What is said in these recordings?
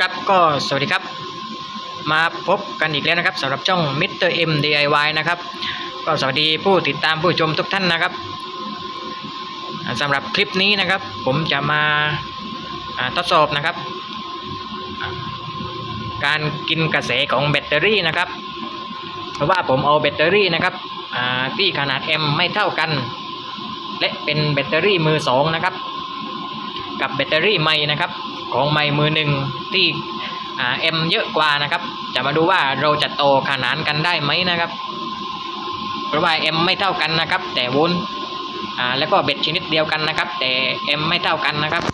ครับก็สวัสดีครับ มาพบกันอีกแล้วนะครับสำหรับช่อง Mr. M DIY นะครับ ก็สวัสดีผู้ติดตามผู้ชมทุกท่านนะครับสำหรับคลิปนี้นะครับ ผมจะมาทดสอบนะครับ การกินกระแสของแบตเตอรี่นะครับ เพราะว่าผมเอาแบตเตอรี่นะครับที่ขนาด M ไม่เท่ากัน และเป็นแบตเตอรี่มือสองนะครับ กับแบตเตอรี่ใหม่นะครับ ของใหม่มือหนึ่งที่อ่า M เยอะกว่านะครับ จะมาดูว่าเราจะโตขนานกันได้ไหมนะครับ เพราะว่า M ไม่เท่ากันนะครับ แต่วลต์อ่าแล้วก็เบ็ดชนิดเดียวกันนะครับ แต่ M ไม่เท่ากันนะครับ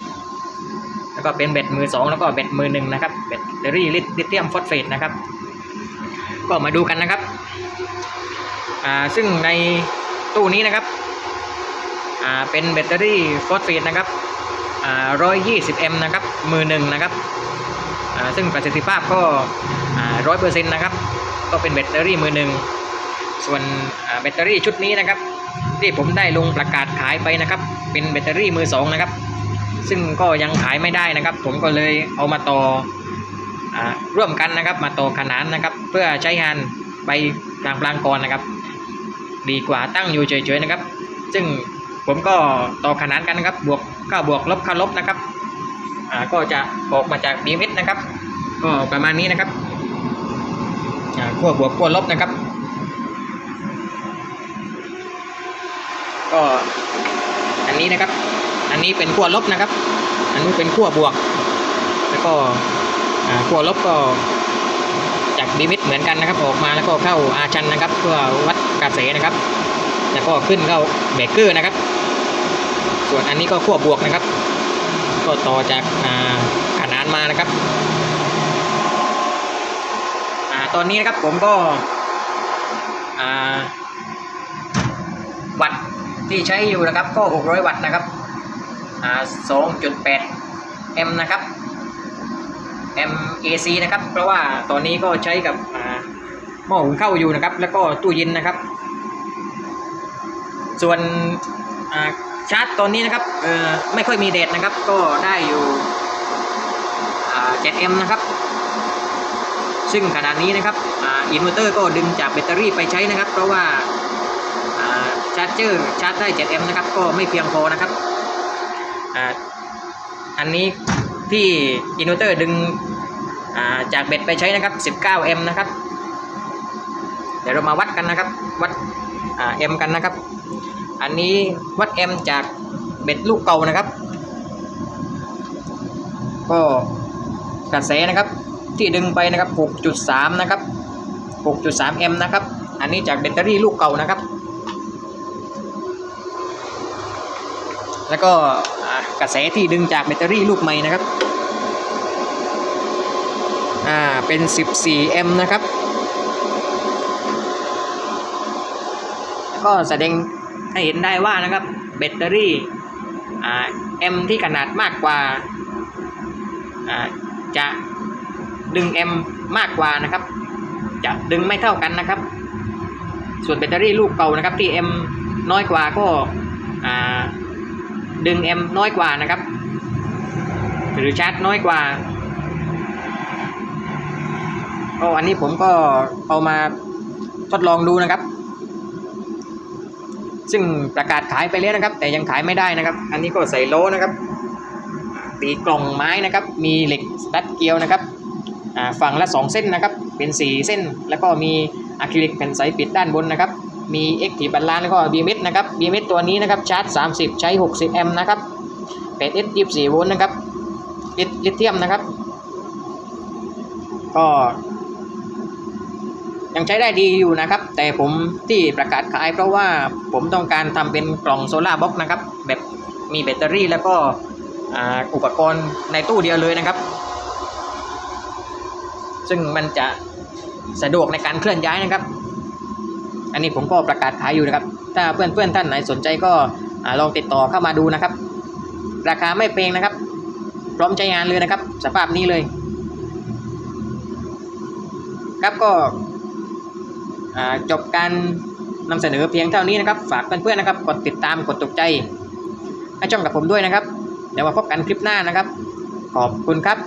แล้วก็เป็นเบ็ดมือสองแล้วก็เบ็ดมือหนึ่งนะครับแบตเตอรี่ลิเธียมฟอสเฟตนะครับ ก็มาดูกันนะครับอ่าซึ่งในตู้นี้นะครับอ่าเป็นแบตเตอรี่ฟอสเฟตนะครับ 120 m นะครับมือหนึ่งนะครับซึ่งประสิทธิภาพก็ร้อยเปอร์เซ็นต์นะครับ ก็เป็นแบตเตอรี่มือหนึ่งส่วนแบตเตอรี่ชุดนี้นะครับ ที่ผมได้ลงประกาศขายไปนะครับ เป็นแบตเตอรี่มือสองนะครับ ซึ่งก็ยังขายไม่ได้นะครับ ผมก็เลยเอามาต่ออร่วมกันนะครับ มาต่อขนานนะครับ เพื่อใช้งานไปกลางกลางก่อนนะครับ ดีกว่าตั้งอยู่เฉยๆนะครับ ซึ่ง ผมก็ต่อขนานกันนะครับ บวกก็บวกลบค่าลบนะครับ อ่าก็จะออกมาจาก BMS นะครับ ก็ประมาณนี้นะครับ อ่าขั้วบวกขั้วลบนะครับ ก็อันนี้นะครับ อันนี้เป็นขั้วลบนะครับ อันนี้เป็นขั้วบวก แล้วก็อ่าขั้วลบก็จากดีมิตเหมือนกันนะครับ ออกมาแล้วก็เข้าอาชันนะครับ เพื่อวัดกระแสนะครับ แล้วก็ขึ้นเข้าเบรกเกอร์นะครับ ส่วนอันนี้ก็ขั้วบวกนะครับ ก็ต่อจากอ่าขนานมานะครับอตอนนี้นะครับผมก็วัดที่ใช้อยู่นะครับก็ 600 วัตต์นะครับ2.8 m นะครับ MAC นะครับ เพราะว่าตอนนี้ก็ใช้กับหม้อหุงข้าวอยู่นะครับ แล้วก็ตู้เย็นนะครับ ส่วน ชาร์จตอนนี้นะครับเอ่อไม่ค่อยมีเดทนะครับ ก็ได้อยู่อ่า 7M นะครับ ซึ่งขนาดนี้นะครับอินเวอร์เตอร์ก็ดึงจากแบตเตอรี่ไปใช้นะครับ เพราะว่าชาร์จเจอร์ชาร์จได้ 7M นะครับ ก็ไม่เพียงพอนะครับออันนี้ที่อินเวอร์เตอร์ดึงจากเบ็ดไปใช้นะครับ 19M นะครับ เดี๋ยวเรามาวัดกันนะครับ วัดอ่า M กันนะครับ อันนี้วัด M จากเบ็ดลูกเก่านะครับ ก็กระแสนะครับ ที่ดึงไปนะครับ 6.3 นะครับ 6.3M นะครับ อันนี้จากแบตเตอรี่ลูกเก่านะครับ แล้วก็กระแสที่ดึงจากแบตเตอรี่ลูกใหม่นะครับ อ่า เป็น 14M นะครับ ก็แสดง ให้เห็นได้ว่านะครับแบตเตอรี่อ่า M ที่ขนาดมากกว่าอ่าจะดึง M มากกว่านะครับ จะดึงไม่เท่ากันนะครับ ส่วนแบตเตอรี่ลูกเก่านะครับที่ M น้อยกว่าก็อ่าดึง M น้อยกว่านะครับ หรือชาร์จน้อยกว่าก็อันนี้ผมก็เอามาทดลองดูนะครับ ซึ่งประกาศขายไปแล้วนะครับ แต่ยังขายไม่ได้นะครับ อันนี้ก็ใส่โลนะครับตีกล่องไม้นะครับ มีเหล็กสตัดเกลียวนะครับฝั่งละ 2 เส้นนะครับ เป็น 4 เส้น แล้วก็มีอะคริลิกแผ่นใสปิดด้านบนนะครับ มีเอ็กทีบัลลานแล้วก็ BMS นะครับ BMS ตัวนี้นะครับชาร์จ 30 ใช้ 60 แอมป์นะครับเป็น S 24โวลต์นะครับลิลิเธียมนะครับ ก็ยังใช้ได้ดีอยู่นะครับ แต่ผมที่ประกาศขายเพราะว่าผมต้องการทำเป็นกล่องโซลาร์บ็อกนะครับ แบบมีแบตเตอรี่แล้วก็อ,อุปกรณ์ในตู้เดียวเลยนะครับ ซึ่งมันจะสะดวกในการเคลื่อนย้ายนะครับ อันนี้ผมก็ประกาศขายอยู่นะครับ ถ้าเพื่อนๆท่านไหนสนใจก็อลองติดต่อเข้ามาดูนะครับ ราคาไม่แพงนะครับ พร้อมใช้งานเลยนะครับ สภาพนี้เลย ครับก็ จบการนำเสนอเพียงเท่านี้นะครับ ฝากเพื่อนๆนะครับ กดติดตามกดตกใจให้ช่องกับผมด้วยนะครับ เดี๋ยวมาพบกันคลิปหน้านะครับ ขอบคุณครับ